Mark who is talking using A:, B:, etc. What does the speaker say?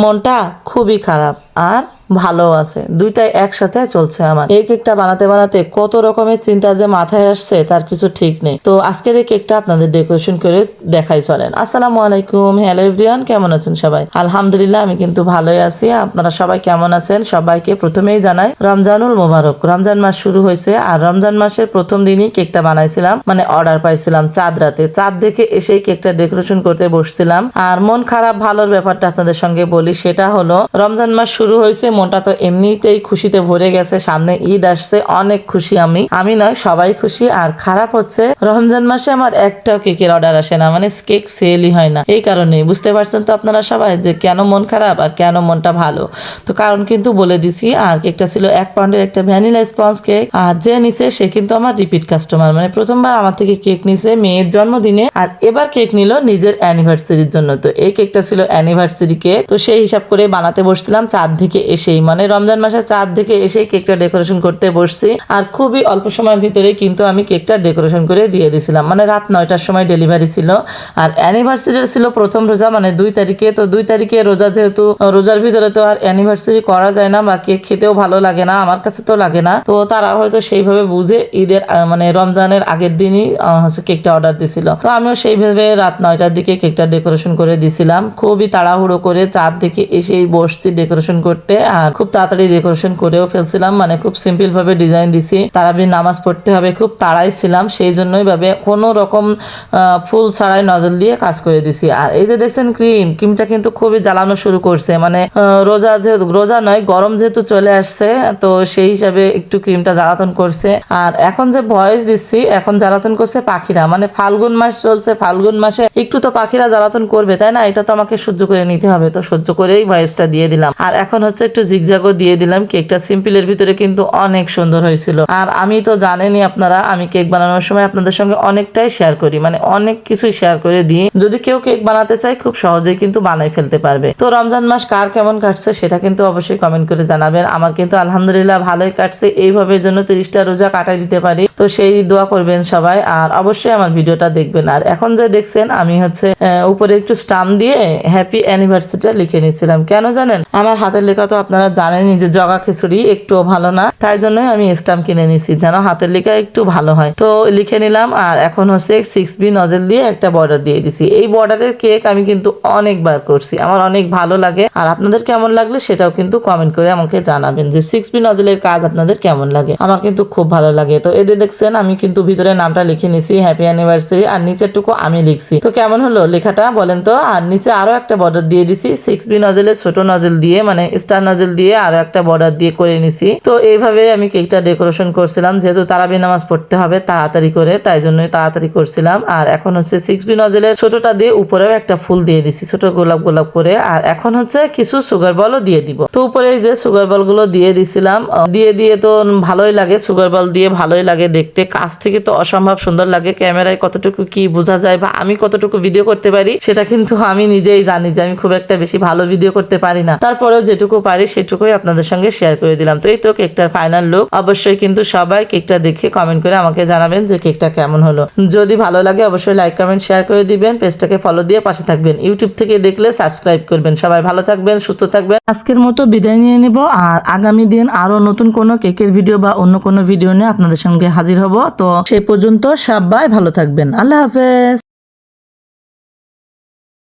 A: মনটা খুবই খারাপ। আর ভালো আছে। দুইটাই একসাথে চলছে আমার। এই কেকটা বানাতে বানাতে কত রকমের চিন্তা যে মাথায় আসছে, তার কিছু ঠিক নেই। তো আজকের এই কেকটা আপনাদের ডেকোরেশন করে দেখাই চলেন। আসসালামু আলাইকুম। হ্যালো এভরিওয়ান কেমন আছেন সবাই? আলহামদুলিল্লাহ, আমি কিন্তু ভালোই আছি। আপনারা সবাই কেমন আছেন? সবাইকে প্রথমেই জানাই রমজানুল মোবারক। রমজান মাস শুরু হয়েছে আর রমজান মাসের প্রথম দিনই কেকটা বানাইছিলাম। মানে অর্ডার পাইছিলাম চাঁদ রাতে। চাঁদ দেখে এসেই কেকটা ডেকোরেশন করতে বসছিলাম। আর মন খারাপ ভালোর ব্যাপারটা আপনাদের সঙ্গে বলি, সেটা হলো রমজান মাস শুরু হয়েছে মনটা তো এমনিতেই খুশিতে ভরে গেছে, সামনে ঈদ আসছে, অনেক খুশি আমি। আমি নয়, সবাই খুশি। আর খারাপ হচ্ছে, রমজান মাসে আমার একটাও কেকের অর্ডার আসে না মানে কেক সেলই হয় না। এই কারণে বুঝতে পারছেন তো আপনারা সবাই যে কেন মন খারাপ আর কেন মনটা ভালো? তো কারণ কিন্তু বলে দিছি, আর কেকটা ছিল এক পাউন্ডের একটা ভ্যানিলা স্পঞ্জ কেক আর যে নিছে সে কিন্তু আমার রিপিট কাস্টমার মানে প্রথমবার আমার থেকে কেক নিছে মেয়ের জন্মদিনে, আর এবার কেক নিল নিজের অ্যানিভার্সারির জন্য। তো এই কেকটা ছিল অ্যানিভার্সারি কেক তো সেই হিসাব করে বানাতে বসছিলাম চাঁদ থেকে এসেই মানে রমজান মাসে চাঁদ থেকে এসেই কেকটা ডেকোরেশন করতে বসছি। আর খুবই অল্প সময়ের ভিতরে কিন্তু আমি কেকটা ডেকোরেশন করে দিয়ে দিয়েছিলাম মানে রাত নয়টার সময় ডেলিভারি ছিল। আর অ্যানিভার্সারি ছিল প্রথম রোজা মানে দুই তারিখে। তো দুই তারিখে রোজা যেহেতু, রোজার ভিতরে তো আর অ্যানিভার্সারি করা যায় না বা কেক খেতেও ভালো লাগে না, আমার কাছে তো লাগে না। তো তারা হয়তো সেইভাবে বুঝে ঈদের মানে রমজানের আগের দিনই হচ্ছে কেকটা অর্ডার দিছিল। তো আমিও সেইভাবে রাত নয়টার দিকে কেকটা ডেকোরেশন করে দিছিলাম। খুবই তাড়াহুড়ো করে চার দিকে এসেই বসছি ডেকোরেশন করতে। আর খুব তাড়াতাড়ি ডেকোরেশন করেও ফেলছিলাম মানে খুব সিম্পল ভাবে ডিজাইন দিছি। তারাবি নামাজ পড়তে হবে, খুব তাড়াই ছিলাম, সেই জন্যই ভাবে কোনো রকম ফুল ছাড়াই নজল দিয়ে কাজ করে দিছি। আর এই যে দেখছেন ক্রিম, ক্রিমটা কিন্তু খুবই জ্বালানো শুরু করছে মানে রোজা যেহেতু, রোজা নয়, গরম যেহেতু চলে আসছে, তো সেই হিসাবে একটু ক্রিমটা জ্বালাতন করছে। আর এখন যে ভয়েস দিচ্ছি, এখন জ্বালাতন করছে পাখিরা মানে ফাল্গুন মাস চলছে, ফাল্গুন মাসে একটু তো পাখিরা জ্বালাতন করবে, তাই না? এটা তো আমাকে সহ্য করে নিতে হবে, তো সহ্য করেই ভয়েসটা দিয়ে দিলাম। আর এখন হচ্ছে একটু জিগজাগও দিয়ে দিলাম, কেকটা সিম্পলের ভিতরে কিন্তু অনেক সুন্দর হয়েছিল। আর আমি তো জানেনই আপনারা, আমি কেক বানানোর সময় আপনাদের সঙ্গে অনেকটাই শেয়ার করি মানে অনেক কিছুই শেয়ার করে দিই। যদি কেউ কেক বানাতে চায়, খুব সহজেই কিন্তু বানাই ফেলতে পারবে। তো রমজান মাস কার কেমন কাটছে, সেটা কিন্তু অবশ্যই কমেন্ট করে জানাবেন। আমার কিন্তু আলহামদুলিল্লাহ ভালোই কাটছে, এইভাবে জন্য তিরিশটা রোজা কাটাই দিতে পারি। তো সেই দোয়া করবেন সবাই, আর অবশ্যই আমার ভিডিওটা দেখবেন। আর এখন যে দেখছেন, আমি হচ্ছে উপরে একটু স্টাম্প দিয়ে হ্যাপি অ্যানিভার্সারিটা লিখে নিয়েছিলাম। কেন জানেন? আমার হাতের লেখা তো আপনারা জানেনই যে জগা খিচুড়ি একটুও ভালো না। তাই জন্যই আমি স্টাম্প কিনে নিয়েছি যেন হাতের লেখা একটু ভালো হয়। তো লিখে নিলাম, আর এখন হচ্ছে সিক্স বি নজেল দিয়ে একটা বর্ডার দিয়ে দিছি। এই বর্ডারের কেক আমি কিন্তু অনেকবার করছি, আমার অনেক ভালো লাগে। আর আপনাদের কেমন লাগলে সেটাও কিন্তু কমেন্ট করে আমাকে জানাবেন যে সিক্স বি নজেলের কাজ আপনাদের কেমন লাগে। আমার কিন্তু খুব ভালো লাগে। তো এদের দেখছেন, আমি কিন্তু ভিতরে নামটা লিখে নিছি হ্যাপি অ্যানিভার্সারি আর নিচেরটুকু আমি লিখছি। তো কেমন হলো লেখাটা বলেন তো? আর নিচে আরও একটা বর্ডার দিয়ে দিছি সিক্স বি নজেলের ছোট নজেল দিয়ে মানে স্টার নজেল দিয়ে আরও একটা বর্ডার দিয়ে করে নিছি। তো এইভাবে আমি কেকটা ডেকোরেশন করছিলাম। যেহেতু তারাবি নামাজ পড়তে হবে তাড়াতাড়ি করে, তাই জন্যই তাড়াতাড়ি করছিলাম। আর এখন হচ্ছে সিক্স বি নজেলের ছোটটা দিয়ে উপরেও একটা ফুল দিয়ে দিছি, ছোট গোলাপ গোলাপ করে। আর এখন হচ্ছে কিছু সুগার বলও দিয়ে দিব। তো উপরে যে সুগার বলগুলো দিয়ে দিছিলাম দিয়ে দিয়ে তো ভালোই লাগে। সুগার বল দিয়ে ভালোই লাগে দেখতে। কাছ থেকে তো অসম্ভব সুন্দর লাগে। ক্যামেরায় কতটুকু কি বোঝা যায় বা আমি কতটুকু ভিডিও করতে পারি, সেটা কিন্তু আমি নিজেই জানি যে আমি খুব একটা বেশি ভালো ভিডিও করতে পারি না। তারপরেও যেটুকু পারি সেটুকুই আপনাদের সঙ্গে শেয়ার করে দিলাম। তো এই তো কেকটার ফাইনাল লুক অবশ্যই কিন্তু সবাই কেকটা দেখে কমেন্ট করে আমাকে জানাবেন যে কেকটা কেমন হলো। যদি ভালো লাগে অবশ্যই লাইক কমেন্ট শেয়ার করে দিবেন। পেজটাকে ফলো দিয়ে পাশে থাকবেন। ইউটিউব থেকে দেখলে সাবস্ক্রাইব করবেন। সবাই ভালো থাকবেন, সুস্থ থাকবেন। আজকের মতো বিদায় নিয়ে নেব। আর আগামী দিন আরও নতুন কোনো কেকের ভিডিও বা অন্য কোনো ভিডিও নিয়ে আপনাদের সঙ্গে হাজির হব। তো সেই পর্যন্ত সবাই ভালো থাকবেন। আল্লাহ হাফেজ।